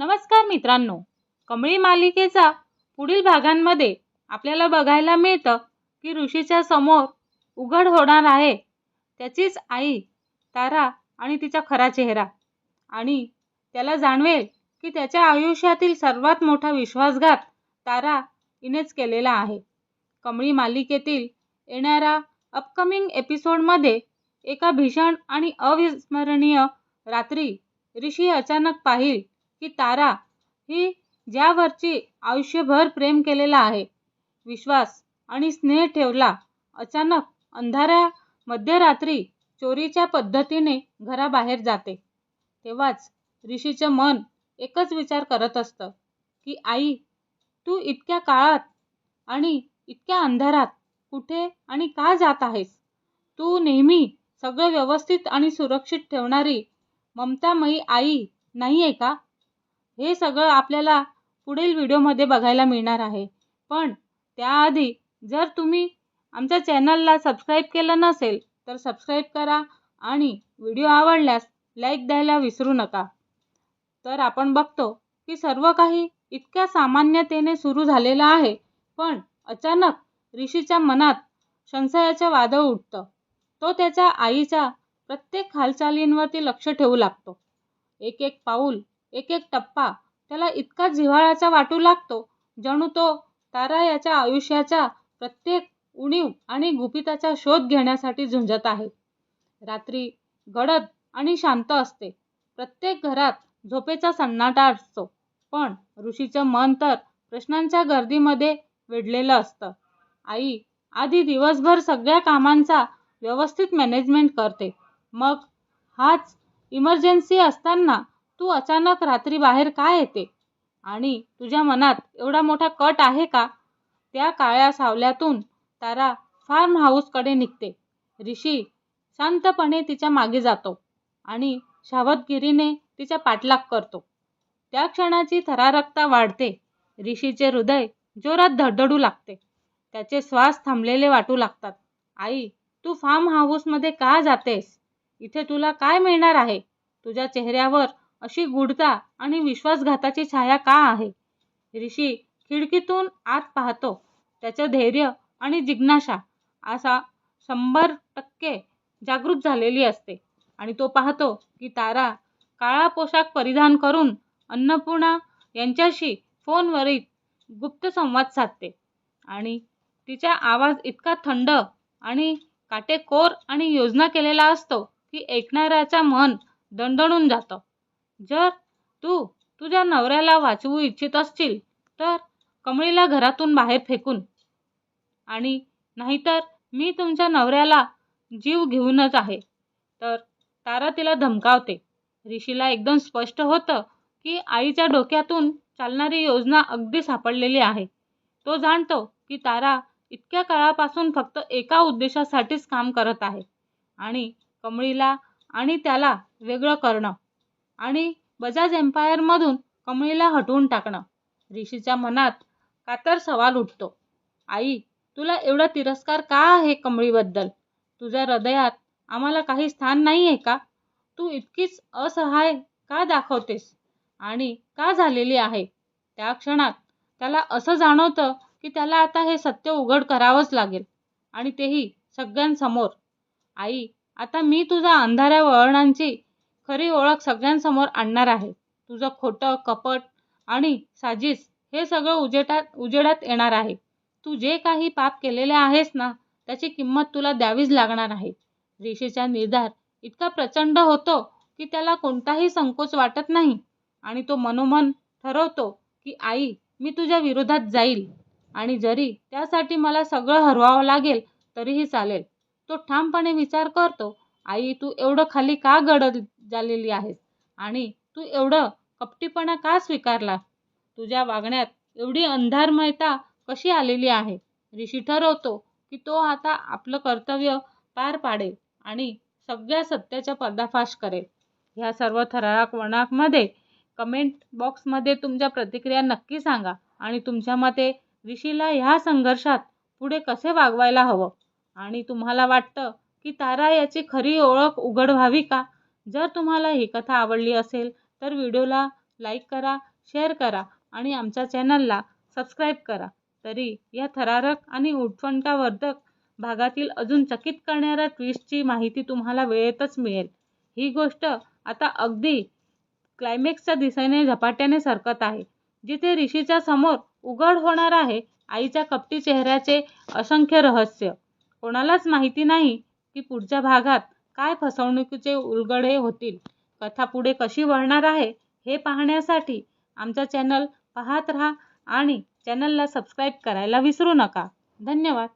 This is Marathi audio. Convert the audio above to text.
नमस्कार मित्रांनो. कमळी मालिकेचा पुढील भागांमध्ये आपल्याला बघायला मिळतं की ऋषीच्या समोर उघड होणार आहे. त्याचीच आई तारा आणि तिचा खरा चेहरा. आणि त्याला जाणवेल की त्याच्या आयुष्यातील सर्वात मोठा विश्वासघात तारा हिनेच केलेला आहे. कमळी मालिकेतील येणाऱ्या अपकमिंग एपिसोडमध्ये एका भीषण आणि अविस्मरणीय रात्री ऋषी अचानक पाहिल की तारा ही ज्यावरची आयुष्यभर प्रेम केलेला आहे. विश्वास आणि स्नेह ठेवला अचानक अंधाऱ्या मध्यरात्री चोरीच्या पद्धतीने घराबाहेर जाते. तेव्हाच ऋषीचं मन एकच विचार करत असतं की आई तू इतक्या काळात आणि इतक्या अंधारात कुठे आणि का जात आहेस? तू नेहमी सगळं व्यवस्थित आणि सुरक्षित ठेवणारी ममतामयी आई नाही आहे का? हे सगळं आपल्याला पुढील व्हिडिओमध्ये बघायला मिळणार आहे. पण त्याआधी जर तुम्ही आमच्या चॅनलला सबस्क्राईब केलं नसेल तर सबस्क्राईब करा आणि व्हिडिओ आवडल्यास लाईक द्यायला विसरू नका. तर आपण बघतो की सर्व काही इतक्या सामान्यतेने सुरू झालेलं आहे पण अचानक ऋषीच्या मनात संशयाचं वादळ उठतं. तो त्याच्या आईच्या प्रत्येक हालचालींवरती लक्ष ठेवू लागतो. एक एक पाऊल एक एक टप्पा. त्याला इतका जिव्हाळ्याचा वाटू लागतो. जणू तो तारा याच्या आयुष्याच्या प्रत्येक उणीव आणि गुपिताचा शोध घेण्यासाठी झुंजत आहे. रात्री गडद आणि शांत असते. प्रत्येक घरात झोपेचा सन्नाटा असतो. पण ऋषीचं मन तर प्रश्नांच्या गर्दीमध्ये वेढलेलं असतं. आई आधी दिवसभर सगळ्या कामांचा व्यवस्थित मॅनेजमेंट करते. मग हाच इमर्जन्सी असताना तू अचानक रात्री बाहेर का येते? आणि तुझ्या मनात एवढा मोठा कट आहे का? त्या काळ्या सावल्यातून तारा फार्म हाऊसकडे निघते. ऋषी शांतपणे तिच्यामागे जातो आणि सावधगिरीने तिचा पाठलाग करतो. त्या क्षणाची थरारकता वाढते. ऋषीचे हृदय जोरात धडधडू लागते. त्याचे श्वास थांबलेले वाटू लागतात. आई तू फार्म हाऊसमध्ये का जातेस? इथे तुला काय मिळणार आहे? तुझ्या चेहऱ्यावर अशी गूढता आणि विश्वासघाताची छाया का आहे? ऋषी खिडकीतून आत पाहतो. त्याचं धैर्य आणि जिज्ञासा असा शंभर टक्के जागृत झालेली असते. आणि तो पाहतो की तारा काळा पोशाख परिधान करून अन्नपूर्णा यांच्याशी फोनवरील गुप्त संवाद साधते. आणि तिचा आवाज इतका थंड आणि काटेकोर आणि योजना केलेला असतो की ऐकणाऱ्याचा मन दणदणून जातं. जर तू तुझ्या नवऱ्याला वाचवू इच्छित असशील तर कमळीला घरातून बाहेर फेकून. आणि नाहीतर मी तुमच्या नवऱ्याला जीव घेऊनच आहे. तर तारा तिला धमकावते. ऋषीला एकदम स्पष्ट होतं की आईच्या डोक्यातून चालणारी योजना अगदी सापडलेली आहे. तो जाणतो की तारा इतक्या काळापासून फक्त एका उद्देशासाठीच काम करत आहे. आणि कमळीला आणि त्याला वेगळं करणं. आणि बजाज एम्पायरमधून कमळीला हटवून टाकणं. ऋषीच्या मनात कातर सवाल उठतो. आई तुला एवढा तिरस्कार का आहे कमळीबद्दल? तुझ्या हृदयात आम्हाला काही स्थान नाही आहे का? तू इतकीच असहाय का दाखवतेस? आणि का झालेली आहे? त्या क्षणात त्याला असं जाणवतं की त्याला आता हे सत्य उघड करावंच लागेल. आणि तेही सगळ्यांसमोर. आई आता मी तुझ्या अंधाऱ्या वळणांची खरी ओळख सगळ्यांसमोर आणणार आहे. तुझं खोटं कपट आणि साजीस हे सगळं उजेटात उजेडात येणार आहे. तू जे काही पाप केलेले आहेस ना त्याची किंमत तुला द्यावीच लागणार आहे. ऋषीचा निर्धार इतका प्रचंड होतो की त्याला कोणताही संकोच वाटत नाही आणि तो मनोमन ठरवतो की आई मी तुझ्या विरोधात जाईल आणि जरी त्यासाठी मला सगळं हरवावं लागेल तरीही चालेल. तो ठामपणे विचार करतो आई तू एवढं खाली का गडद झालेली आहेस. आणि तू एवढं कपटीपणा का स्वीकारला? तुझ्या वागण्यात एवढी अंधारमयता कशी आलेली आहे? ऋषी ठरवतो की तो आता आपलं कर्तव्य पार पाडेल आणि सगळ्या सत्याचा पर्दाफाश करेल. ह्या सर्व थरारक वणाकमध्ये कमेंट बॉक्समध्ये तुमच्या प्रतिक्रिया नक्की सांगा आणि तुमच्या मते ऋषीला ह्या संघर्षात पुढे कसे वागवायला हवं? आणि तुम्हाला वाटतं की तारा याची खरी ओळख उघड व्हावी का? जर तुम्हाला ही कथा आवडली असेल तर व्हिडिओला लाईक करा शेअर करा आणि आमच्या चॅनलला सबस्क्राईब करा. तरी या थरारक आणि उत्कंठावर्धक भागातील अजून चकित करणाऱ्या ट्विस्टची माहिती तुम्हाला वेळेतच मिळेल. ही गोष्ट आता अगदी क्लायमॅक्सच्या दिशेने झपाट्याने सरकत आहे. जिथे ऋषीच्या समोर उघड होणार आहे आईच्या कपटी चेहऱ्याचे असंख्य रहस्य. कोणालाच माहिती नाही की पुढच्या भागात काय फसवणुकीचे उलगडे होतील? कथा पुढे कशी वळणार आहे? हे पाहण्यासाठी आमचा चॅनल पाहत राहा आणि चॅनलला सबस्क्राईब करायला विसरू नका. धन्यवाद.